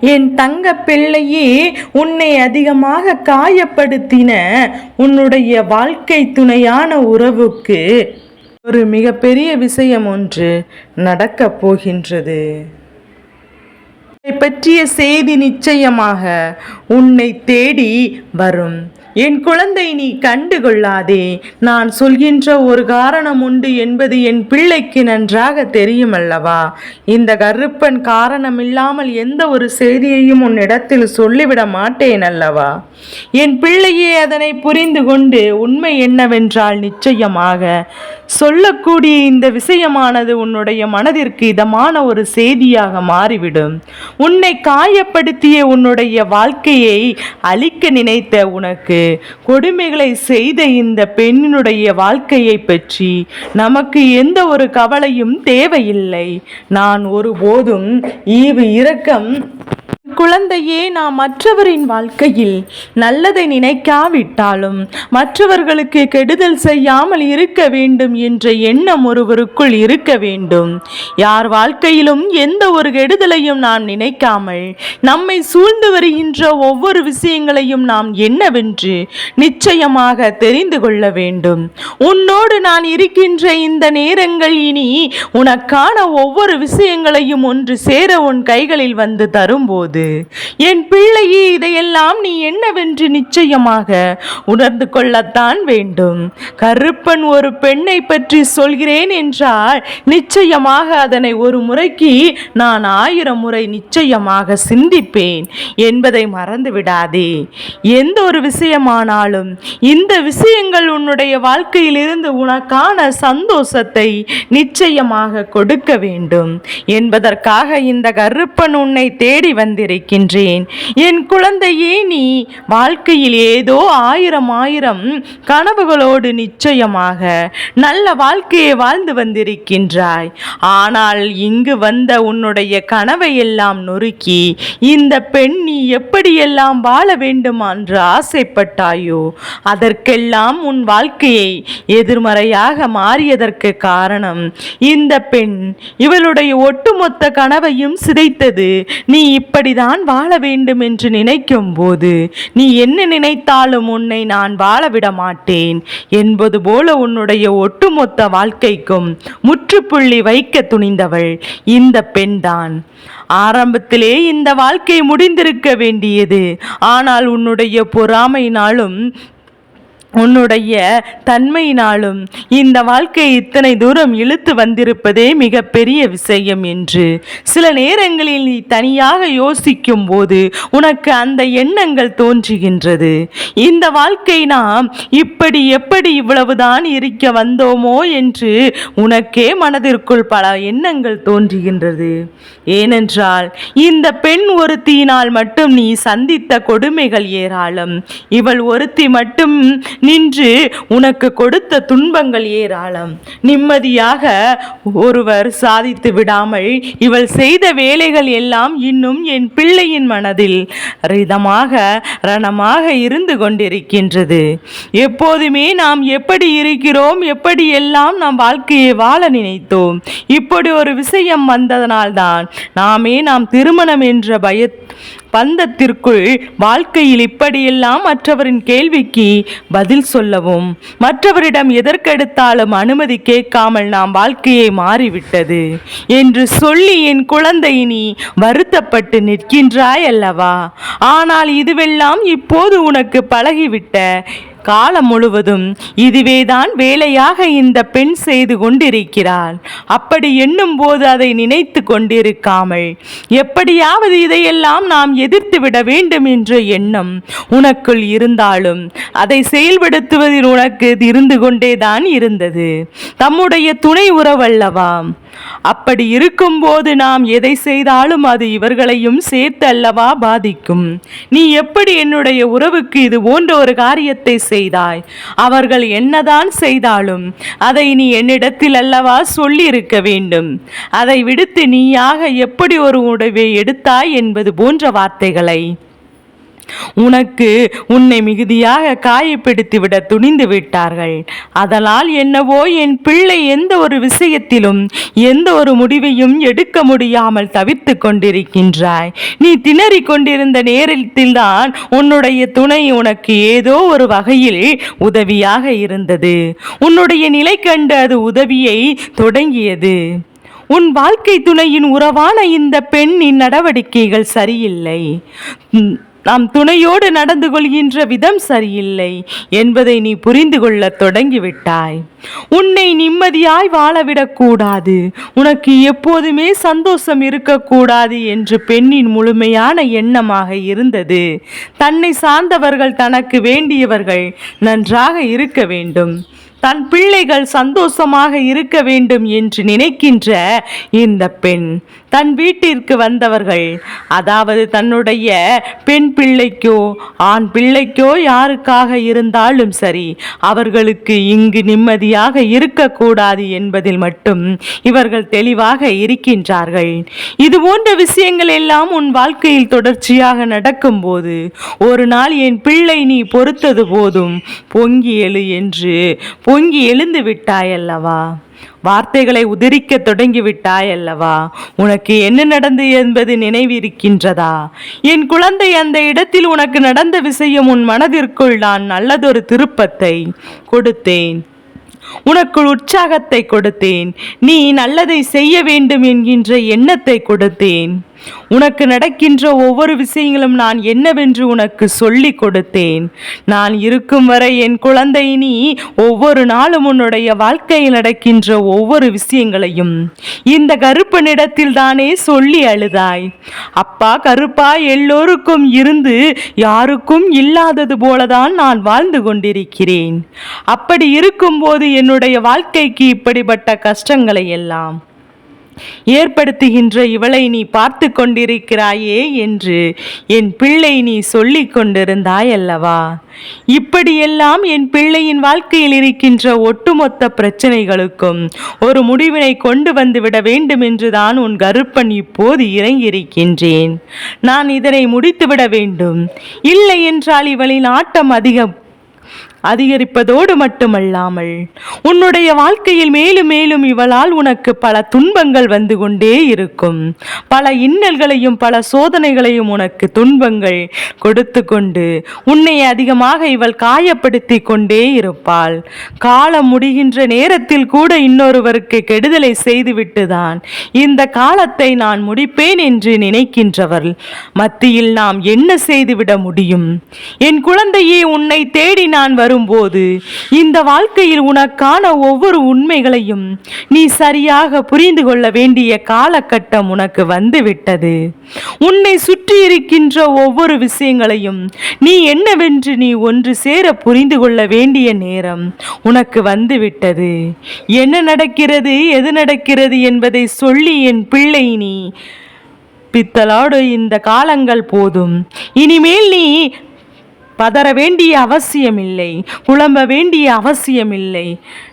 என் தங்க பிள்ளையே உன்னை அதிகமாக காயப்படுத்தின உன்னுடைய வாழ்க்கை துணையான உறவுக்கு ஒரு மிகப்பெரிய விஷயம் ஒன்று நடக்கப் போகின்றது. பற்றிய செய்தி நிச்சயமாக உன்னை தேடி வரும். என் குழந்தை நீ கண்டுகொள்ளாதே. நான் சொல்கின்ற ஒரு காரணம் உண்டு என்பது என் பிள்ளைக்கு நன்றாக தெரியும் அல்லவா இந்த கருப்பன் காரணமில்லாமல் எந்த ஒரு செய்தியையும் உன்னிடத்தில் சொல்லிவிட மாட்டேன் அல்லவா என் பிள்ளையே அதனை புரிந்து கொண்டு உண்மை என்னவென்றால் நிச்சயமாக சொல்லக்கூடிய இந்த விஷயமானது உன்னுடைய மனதிற்கு இதமான ஒரு செய்தியாக மாறிவிடும். உன்னை காயப்படுத்திய உன்னுடைய வாழ்க்கையை அழிக்க நினைத்த உனக்கு கொடுமைகளை செய்த இந்த பெண்ணினுடைய வாழ்க்கையை பற்றி நமக்கு எந்த ஒரு கவலையும் தேவையில்லை. நான் ஒருபோதும் ஈவு இரக்கம் குழந்தையே நாம் மற்றவரின் வாழ்க்கையில் நல்லதை நினைக்காவிட்டாலும் மற்றவர்களுக்கு கெடுதல் செய்யாமல் இருக்க வேண்டும் என்ற எண்ணம் ஒருவருக்குள் இருக்க வேண்டும். யார் வாழ்க்கையிலும் எந்த ஒரு கெடுதலையும் நாம் நினைக்காமல் நம்மை சூழ்ந்து வருகின்ற ஒவ்வொரு விஷயங்களையும் நாம் என்னவென்று நிச்சயமாக தெரிந்து கொள்ள வேண்டும். உன்னோடு நான் இருக்கின்ற இந்த நேரங்கள் இனி உனக்கான ஒவ்வொரு விஷயங்களையும் ஒன்று சேர உன் கைகளில் வந்து தரும்போது என் பிள்ளையே இதையெல்லாம் நீ என்னவென்று நிச்சயமாக உணர்ந்து கொள்ளத்தான் வேண்டும். கருப்பன் ஒரு பெண்ணை பற்றி சொல்கிறேன் என்றால் நிச்சயமாக அதனை ஒரு முறைக்கு நான் ஆயிரம் முறை நிச்சயமாக சிந்திப்பேன் என்பதை மறந்து விடாதே. எந்த ஒரு விஷயமானாலும் இந்த விஷயங்கள் உன்னுடைய வாழ்க்கையிலிருந்து உனக்கான சந்தோஷத்தை நிச்சயமாக கொடுக்க வேண்டும். என்பதற்காக இந்த கருப்பன் உன்னை தேடி வந்திருக்கிறேன். வந்திருக்கின்றேன் என் குழந்தையே நீ வாழ்க்கையில் ஏதோ ஆயிரம் ஆயிரம் கனவுகளோடு நிச்சயமாக நல்ல வாழ்க்கையை வாழ்ந்து வந்திருக்கின்றாய். ஆனால் இங்கு வந்த உன்னுடைய கனவை எல்லாம் நொறுக்கி இந்த பெண் நீ எப்படியெல்லாம் வாழ வேண்டும் என்று ஆசைப்பட்டாயோ அதற்கெல்லாம் உன் வாழ்க்கையை எதிர்மறையாக மாறியதற்கு காரணம் இந்த பெண் இவளுடைய ஒட்டுமொத்த கனவையும் சிதைத்தது. நீ இப்படிதான் நான் வாழ வேண்டும் என்று நினைக்கும் போது நீ என்ன நினைத்தாலும் உன்னை நான் வாழ விட மாட்டேன் என்பது போல உன்னுடைய ஒட்டுமொத்த வாழ்க்கைக்கும் முற்றுப்புள்ளி வைக்க துணிந்தவள் இந்த பெண்தான். ஆரம்பத்திலே இந்த வாழ்க்கை முடிந்திருக்க வேண்டியது ஆனால் உன்னுடைய பொறாமையினாலும் உன்னுடைய தன்மையினாலும் இந்த வாழ்க்கையை இத்தனை தூரம் இழுத்து வந்திருப்பதே மிகப்பெரிய விஷயம் என்று. சில நேரங்களில் நீ தனியாக யோசிக்கும் போது உனக்கு அந்த எண்ணங்கள் தோன்றுகின்றது. இந்த வாழ்க்கை நாம் இப்படி எப்படி இவ்வளவுதான் இருக்க வந்தோமோ என்று உனக்கே மனதிற்குள் பல எண்ணங்கள் தோன்றுகின்றது. ஏனென்றால் இந்த பெண் ஒருத்தியினால் மட்டும் நீ சந்தித்த கொடுமைகள் ஏராளம். இவள் ஒருத்தி மட்டும் நின்று உனக்கு கொடுத்த துன்பங்கள் ஏராளம். நிம்மதியாக ஒருவர் சாதித்து விடாமல் இவள் செய்த வேலைகள் எல்லாம் இன்னும் என் பிள்ளையின் மனதில் ரிதமாக ரணமாக இருந்து கொண்டிருக்கின்றது. எப்போதுமே நாம் எப்படி இருக்கிறோம் எப்படி எல்லாம் நாம் வாழ்க்கையை வாழ நினைத்தோம் இப்படி ஒரு விஷயம் வந்ததனால்தான் நாமே நாம் திருமணம் என்ற பய பந்தத்திற்குள் வாழ்க்கையில் இப்படியெல்லாம் மற்றவரின் கேள்விக்கு பதில் சொல்லவும் மற்றவரிடம் எதற்கெடுத்தாலும் அனுமதி கேட்காமல் நாம் வாழ்க்கையை மாறிவிட்டது என்று சொல்லி என் குழந்தை நீ வருத்தப்பட்டு நிற்கின்றாய் அல்லவா ஆனால் இதுவெல்லாம் இப்போது உனக்கு பழகிவிட்ட காலம் முழுவதும் இதுவேதான் வேலையாக இந்த பெண் செய்து கொண்டிருக்கிறாள். அப்படி எண்ணும் போது அதை நினைத்து கொண்டிருக்காமல் எப்படியாவது இதையெல்லாம் நாம் எதிர்த்து விட வேண்டும் என்ற எண்ணம் உனக்குள் இருந்தாலும் அதை செயல்படுத்துவதில் உனக்கு இருந்து கொண்டேதான் இருந்தது. தம்முடைய துணை உறவல்லவா? அப்படி இருக்கும்போது நாம் எதை செய்தாலும் அது இவர்களையும் சேர்த்து அல்லவா பாதிக்கும். நீ எப்படி என்னுடைய உறவுக்கு இது போன்ற ஒரு காரியத்தை செய்தாய்? அவர்கள் என்னதான் செய்தாலும் அதை நீ என்னிடத்தில் அல்லவா சொல்லியிருக்க வேண்டும். அதை விடுத்து நீயாக எப்படி ஒரு உடவை எடுத்தாய் என்பது போன்ற வார்த்தைகளை உனக்கு உன்னை மிகுதியாக காயப்படுத்திவிட துணிந்து விட்டார்கள். அதனால் என்னவோ என் பிள்ளை எந்த ஒரு விஷயத்திலும் எந்த ஒரு முடிவையும் எடுக்க முடியாமல் தவித்து கொண்டிருக்கின்றாய். நீ திணறிக் கொண்டிருந்த நேரத்தில்தான் உன்னுடைய துணை உனக்கு ஏதோ ஒரு வகையில் உதவியாக இருந்தது. உன்னுடைய நிலை கண்டு அது உதவியை தொடங்கியது. உன் வாழ்க்கை துணையின் உறவான இந்த பெண்ணின் நடவடிக்கைகள் சரியில்லை. உம், நாம் துணையோடு நடந்து கொள்கின்ற விதம் சரியில்லை என்பதை நீ புரிந்து கொள்ளத் தொடங்கிவிட்டாய். உன்னை நிம்மதியாய் வாழவிடக்கூடாது உனக்கு எப்போதுமே சந்தோஷம் இருக்கக்கூடாது என்று பெண்ணின் முழுமையான எண்ணமாக இருந்தது. தன்னை சார்ந்தவர்கள் தனக்கு வேண்டியவர்கள் நன்றாக இருக்க வேண்டும். தன் பிள்ளைகள் சந்தோஷமாக இருக்க வேண்டும் என்று நினைக்கின்ற இந்த பெண் தன் வீட்டிற்கு வந்தவர்கள். அதாவது தன்னுடைய பெண் பிள்ளைக்கோ ஆண் பிள்ளைக்கோ யாருக்காக இருந்தாலும் சரி அவர்களுக்கு இங்கு நிம்மதியாக இருக்கக்கூடாது என்பதில் மட்டும் இவர்கள் தெளிவாக இருக்கின்றார்கள். இது போன்ற விஷயங்கள் எல்லாம் உன் வாழ்க்கையில் தொடர்ச்சியாக நடக்கும்போது ஒரு நாள் என் பிள்ளை நீ பொறுத்தது போதும் பொங்கி எழு என்று பொங்கி எழுந்து விட்டாயல்லவா? வார்த்தைகளை உதிரிக்க தொடங்கி விட்டாயல்லவா உனக்கு என்ன நடந்தது என்பது நினைவிருக்கின்றதா? என் குழந்தை அந்த இடத்தில் உனக்கு நடந்த விஷயம் உன் மனதிற்குள் நான் நல்லதொரு திருப்பத்தை கொடுத்தேன். உனக்குள் உற்சாகத்தை கொடுத்தேன். நீ நல்லதை செய்ய வேண்டும் என்கின்ற எண்ணத்தை கொடுத்தேன். உனக்கு நடக்கின்ற ஒவ்வொரு விஷயங்களும் நான் என்னவென்று உனக்கு சொல்லி கொடுத்தேன். நான் இருக்கும் வரை என் குழந்தை நீ ஒவ்வொரு நாளும் உன்னுடைய வாழ்க்கையில் நடக்கின்ற ஒவ்வொரு விஷயங்களையும் இந்த கருப்பனிடத்தில் தானே சொல்லி அழுதாய். அப்பா கருப்பா எல்லோருக்கும் இருந்து யாருக்கும் இல்லாதது போலதான் நான் வாழ்ந்து கொண்டிருக்கிறேன். அப்படி இருக்கும்போது என்னுடைய வாழ்க்கைக்கு இப்படிப்பட்ட கஷ்டங்களை எல்லாம் ஏற்படுத்துகின்ற இவளை நீ பார்த்து கொண்டிருக்கிறாயே என்று என் பிள்ளை நீ சொல்லி கொண்டிருந்தாய் அல்லவா இப்படியெல்லாம் என் பிள்ளையின் வாழ்க்கையில் இருக்கின்ற ஒட்டுமொத்த பிரச்சனைகளுக்கும் ஒரு முடிவினை கொண்டு வந்துவிட வேண்டும் என்றுதான் உன் கருப்பன் இப்போது இறங்கியிருக்கின்றேன். நான் இதனை முடித்துவிட வேண்டும். இல்லை என்றால் இவளின் ஆட்டம் அதிகம் அதிகரிப்பதோடு மட்டுமல்லாமல் உன்னுடைய வாழ்க்கையில் மேலும் மேலும் இவளால் உனக்கு பல துன்பங்கள் வந்து கொண்டே இருக்கும். பல இன்னல்களையும் பல சோதனைகளையும் உனக்கு துன்பங்கள் கொடுத்து கொண்டு உன்னை அதிகமாக இவள் காயப்படுத்தி கொண்டே இருப்பாள். காலம் முடிகின்ற நேரத்தில் கூட இன்னொருவருக்கு கெடுதலை செய்துவிட்டுதான் இந்த காலத்தை நான் முடிப்பேன் என்று நினைக்கின்றவர் மத்தியில் நாம் என்ன செய்துவிட முடியும்? என் குழந்தையே உன்னை தேடி நான் வரும்போது இந்த வாழ்க்கையில் உனக்கான ஒவ்வொரு உண்மைகளையும் நீ சரியாக புரிந்து கொள்ள வேண்டிய காலகட்டம் உனக்கு வந்துவிட்டது. உன்னை சுற்றி இருக்கின்ற ஒவ்வொரு விஷயங்களையும் நீ என்னவென்று நீ ஒன்று சேர புரிந்து கொள்ள வேண்டிய நேரம் உனக்கு வந்துவிட்டது. என்ன நடக்கிறது எது நடக்கிறது என்பதை சொல்லி என் பிள்ளை நீ பித்தலாடு இந்த காலங்கள் போதும். இனிமேல் நீ பதற வேண்டிய அவசியமில்லை புலம்ப வேண்டிய அவசியமில்லை.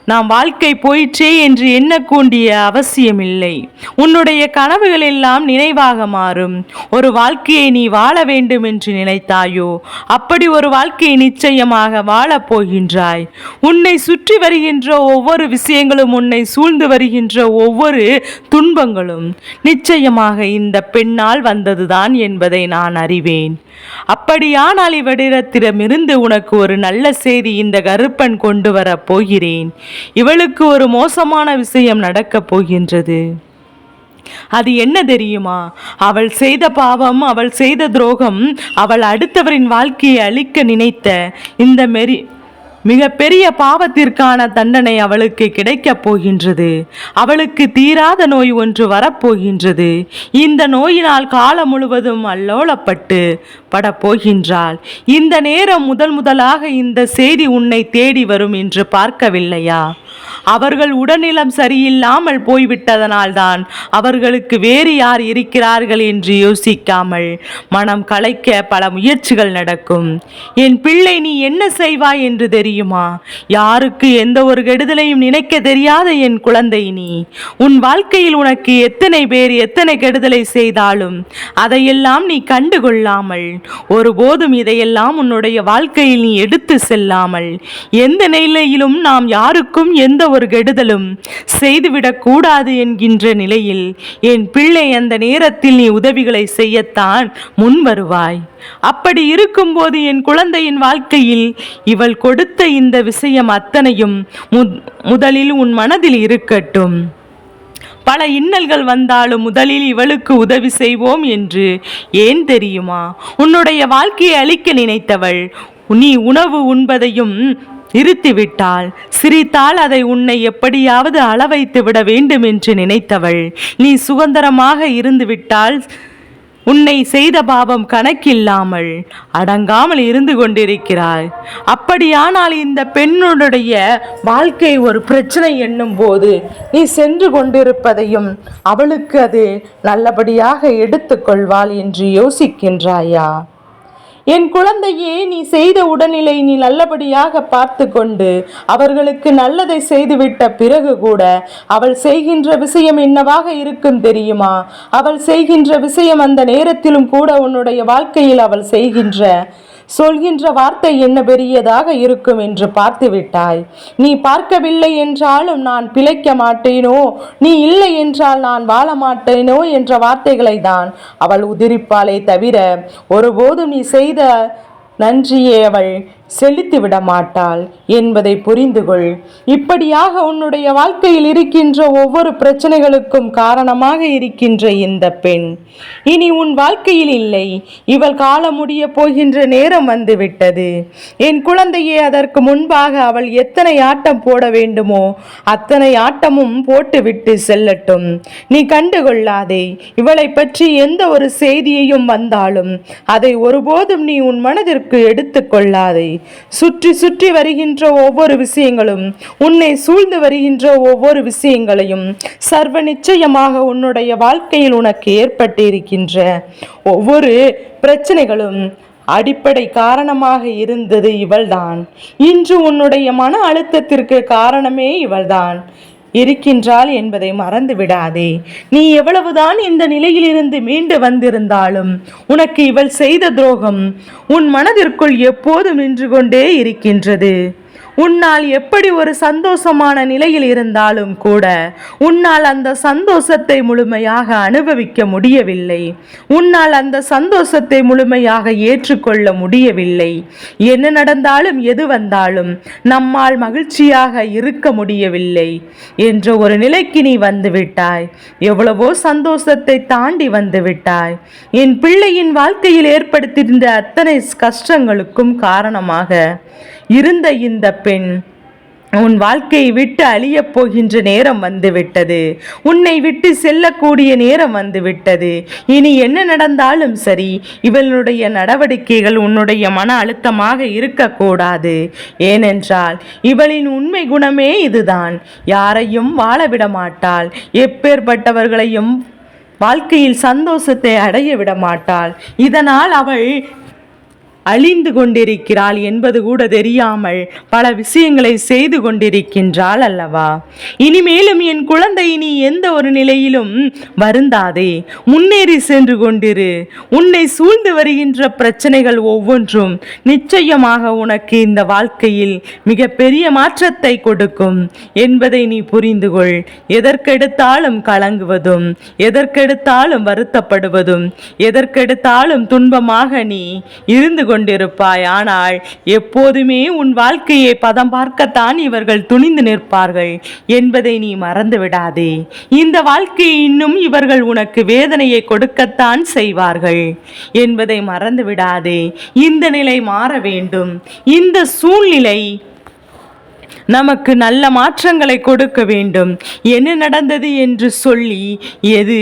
நாம் வாழ்க்கை போயிற்றே என்று எண்ணக்கூடிய அவசியமில்லை. உன்னுடைய கனவுகள் எல்லாம் நினைவாக மாறும். ஒரு வாழ்க்கையை நீ வாழ வேண்டும் என்று நினைத்தாயோ அப்படி ஒரு வாழ்க்கையை நிச்சயமாக வாழப் போகின்றாய். உன்னை சுற்றி வருகின்ற ஒவ்வொரு விஷயங்களும் உன்னை சூழ்ந்து வருகின்ற ஒவ்வொரு துன்பங்களும் நிச்சயமாக இந்த பெண்ணால் வந்ததுதான் என்பதை நான் அறிவேன். அப்படியானால் இவரிடத்திடமிருந்து உனக்கு ஒரு நல்ல செய்தி இந்த கருப்பன் கொண்டு வரப் போகிறேன். இவளுக்கு ஒரு மோசமான விஷயம் நடக்கப் போகின்றது. அது என்ன தெரியுமா? அவள் செய்த பாவம் அவள் செய்த துரோகம் அவள் அடுத்தவரின் வாழ்க்கையை அழிக்க நினைத்த இந்த மெரி மிகப்பெரிய பாவத்திற்கான தண்டனை அவளுக்கு கிடைக்கப் போகின்றது. அவளுக்கு தீராத நோய் ஒன்று வரப்போகின்றது இந்த நோயினால் காலம் முழுவதும் அல்லோலப்பட்டு படப்போகின்றாள் இந்த நேரம் முதல் முதலாக இந்த செய்தி உன்னை தேடி வரும் என்று பார்க்கவில்லையா? அவர்கள் உடல்நிலம் சரியில்லாமல் போய்விட்டதனால்தான் அவர்களுக்கு வேறு யார் இருக்கிறார்கள் என்று யோசிக்காமல் மனம் கலைக்க பல முயற்சிகள் நடக்கும். என் பிள்ளை நீ என்ன செய்வாய் என்று தெரியும். தெரியுமா? யாருக்கு எந்த ஒரு கெடுதலையும் நினைக்க தெரியாத என் குழந்தை நீ. உன் வாழ்க்கையில் உனக்கு எத்தனை பேர் எத்தனை கெடுதலை செய்தாலும் அதையெல்லாம் நீ கண்டுகொள்ளாமல் ஒருபோதும் இதையெல்லாம் உன்னுடைய வாழ்க்கையில் நீ எடுத்து செல்லாமல் எந்த நிலையிலும் நாம் யாருக்கும் எந்த ஒரு கெடுதலும் செய்துவிடக்கூடாது என்கின்ற நிலையில் என் பிள்ளை அந்த நேரத்தில் நீ உதவிகளை செய்யத்தான் முன் வருவாய். அப்படி இருக்கும்போது என் குழந்தையின் வாழ்க்கையில் இவள் கொடுத்த இந்த விஷயம் அத்தனையும் முதலில் உன் மனதில் இருக்கட்டும். பல இன்னல்கள் வந்தாலும் முதலில் இவளுக்கு உதவி செய்வோம் என்று ஏன் தெரியுமா? உன்னுடைய வாழ்க்கையை அழிக்க நினைத்தவள் நீ உணவு உண்பதையும் நிறுத்திவிட்டாள் சிரித்தால் அதை உன்னை எப்படியாவது அளவைத்து விட வேண்டும் என்று நினைத்தவள். நீ சுதந்திரமாக இருந்து விட்டால் உன்னை செய்த பாவம் கணக்கில்லாமல் அடங்காமல் இருந்து கொண்டிருக்கிறாய். அப்படியானால் இந்த பெண்ணுடைய வாழ்க்கை ஒரு பிரச்சனை என்னும் போது நீ சென்று கொண்டிருப்பதையும் அவளுக்கு அது நல்லபடியாக எடுத்துக்கொள்வாள் என்று யோசிக்கின்றாயா? என் குழந்தையே நீ செய்த உடல்நிலை நீ நல்லபடியாக பார்த்து கொண்டு அவர்களுக்கு நல்லதை செய்துவிட்ட பிறகு கூட அவள் செய்கின்ற விஷயம் என்னவாக இருக்கும் தெரியுமா? அவள் செய்கின்ற விஷயம் அந்த நேரத்திலும் கூட உன்னுடைய வாழ்க்கையில் அவள் செய்கின்ற சொல்கின்ற வார்த்தை என்ன பெரியதாக இருக்கும் என்று பார்த்து விட்டாய் நீ பார்க்கவில்லை என்றாலும் நான் பிழைக்க மாட்டேனோ? நீ இல்லை என்றால் நான் வாழ மாட்டேனோ என்ற வார்த்தைகளை தான் அவள் உதிரிப்பாளே தவிர ஒருபோதும் நீ செய்த நன்றியே அவள். செலுத்தி விட மாட்டாள் என்பதை புரிந்து கொள் இப்படியாக உன்னுடைய வாழ்க்கையில் இருக்கின்ற ஒவ்வொரு பிரச்சனைகளுக்கும் காரணமாக இருக்கின்ற இந்த பெண். இனி உன் வாழ்க்கையில் இல்லை. இவள் காலம் முடிய போகின்ற நேரம் வந்துவிட்டது. என் குழந்தையே அதற்கு முன்பாக அவள் எத்தனை ஆட்டம் போட வேண்டுமோ அத்தனை ஆட்டமும் போட்டுவிட்டு செல்லட்டும். நீ கண்டுகொள்ளாதே இவளை பற்றி எந்த ஒரு செய்தியையும் வந்தாலும் அதை ஒருபோதும் நீ உன் மனதிற்கு எடுத்துக்கொள்ளாதே சுற்றி சுற்றி வருகின்ற ஒவ்வொரு விஷயங்களும் உன்னை சூழ்ந்து வருகின்ற ஒவ்வொரு விஷயங்களையும் சர்வ நிச்சயமாக உன்னுடைய வாழ்க்கையில் உனக்கு ஏற்பட்டிருக்கின்ற ஒவ்வொரு பிரச்சனைகளும் அடிப்படை காரணமாக இருந்தது இவள்தான். இன்று உன்னுடைய மன அழுத்தத்திற்கு காரணமே இவள்தான். இருக்கின்றாள் என்பதை மறந்து விடாதே. நீ எவ்வளவுதான் இந்த நிலையிலிருந்து மீண்டு வந்திருந்தாலும் உனக்கு இவள் செய்த துரோகம் உன் மனதிற்குள் எப்போதும் நின்று கொண்டே இருக்கின்றது. உன்னால் எப்படி ஒரு சந்தோஷமான நிலையில் இருந்தாலும் கூட உன்னால் அந்த சந்தோஷத்தை முழுமையாக அனுபவிக்க முடியவில்லை. உன்னால் அந்த சந்தோஷத்தை முழுமையாக ஏற்றுக்கொள்ள முடியவில்லை. என்ன நடந்தாலும் எது வந்தாலும் நம்மால் மகிழ்ச்சியாக இருக்க முடியவில்லை என்ற ஒரு நிலைக்கு நீ வந்துவிட்டாய் எவ்வளவோ சந்தோஷத்தை தாண்டி வந்து விட்டாய். என் பிள்ளையின் வாழ்க்கையில் ஏற்படுத்தியிருந்த அத்தனை கஷ்டங்களுக்கும் காரணமாக இருந்த இந்த பெண் உன் வாழ்க்கையை விட்டு அழியப் போகின்ற நேரம் வந்துவிட்டது. உன்னை விட்டு செல்லக்கூடிய நேரம் வந்துவிட்டது. இனி என்ன நடந்தாலும் சரி இவளுடைய நடவடிக்கைகள் உன்னுடைய மன அழுத்தமாக இருக்கக்கூடாது. ஏனென்றால் இவளின் உண்மை குணமே இதுதான். யாரையும் வாழவிட மாட்டாள் எப்பேற்பட்டவர்களையும் வாழ்க்கையில் சந்தோஷத்தை அடைய விட மாட்டாள் இதனால் அவள் அழிந்து கொண்டிருக்கிறாள் என்பது கூட தெரியாமல் பல விஷயங்களை செய்து கொண்டிருக்கின்றாள் அல்லவா? இனிமேலும் என் குழந்தை நீ எந்த ஒரு நிலையிலும் வருந்தாதே. முன்னேறி சென்று கொண்டிரு. உன்னை சூழ்ந்து வருகின்ற பிரச்சனைகள் ஒவ்வொன்றும் நிச்சயமாக உனக்கு இந்த வாழ்க்கையில் மிகப்பெரிய மாற்றத்தை கொடுக்கும் என்பதை நீ புரிந்து கொள். எதற்கெடுத்தாலும் கலங்குவதும் எதற்கெடுத்தாலும் வருத்தப்படுவதும் எதற்கெடுத்தாலும் துன்பமாக நீ இருந்து கொண்டிருப்பாய். ஆனால் எப்போதுமே உன் வாழ்க்கையை பதம் பார்க்கத்தான் இவர்கள் துணிந்து நிற்பார்கள் என்பதை நீ மறந்து விடாதே. இந்த வாழ்க்கை இன்னும் இவர்கள் உனக்கு வேதனையை கொடுக்கத்தான் செய்வார்கள் என்பதை மறந்து விடாதே. இந்த நிலை மாற வேண்டும். இந்த சூழ்நிலை நமக்கு நல்ல மாற்றங்களை கொடுக்க வேண்டும். என்ன நடந்தது என்று சொல்லி எது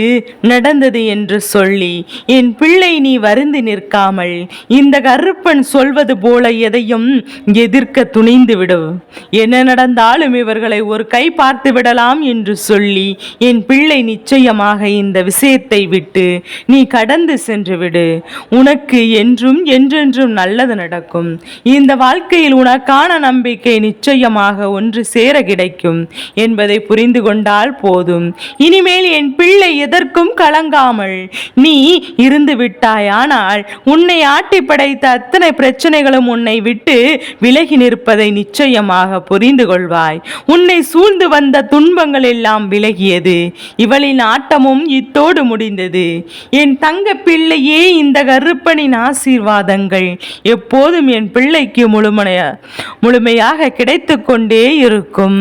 நடந்தது என்று சொல்லி என் பிள்ளை நீ வருந்து நிற்காமல் இந்த கருப்பன் சொல்வது போல எதையும் எதிர்க்க துணிந்து விடு. என்ன நடந்தாலும் இவர்களை ஒரு கை பார்த்து விடலாம் என்று சொல்லி என் பிள்ளை நிச்சயமாக இந்த விஷயத்தை விட்டு நீ கடந்து சென்று விடு. உனக்கு என்றும் என்றென்றும் நல்லது நடக்கும். இந்த வாழ்க்கையில் உனக்கான நம்பிக்கை நிச்சயமாக ஒன்று சேர கிடைக்கும் என்பதை புரிந்து கொண்டால் போதும். இனிமேல் என் பிள்ளை எதற்கும் கலங்காமல். நீ இருந்து விட்டாயானால் உன்னை ஆட்டி படைத்த அத்தனை பிரச்சனைகளும் உன்னை விட்டு விலகி நிற்பதை நிச்சயமாக புரிந்து கொள்வாய். உன்னை சூழ்ந்து வந்த துன்பங்கள் எல்லாம் விலகியது. இவளின் ஆட்டமும் இத்தோடு முடிந்தது. என் தங்க பிள்ளையே இந்த கருப்பனின் ஆசீர்வாதங்கள் எப்போதும் என் பிள்ளைக்கு முழுமைய முழுமையாக கிடைத்து கொண்டே இருக்கும்.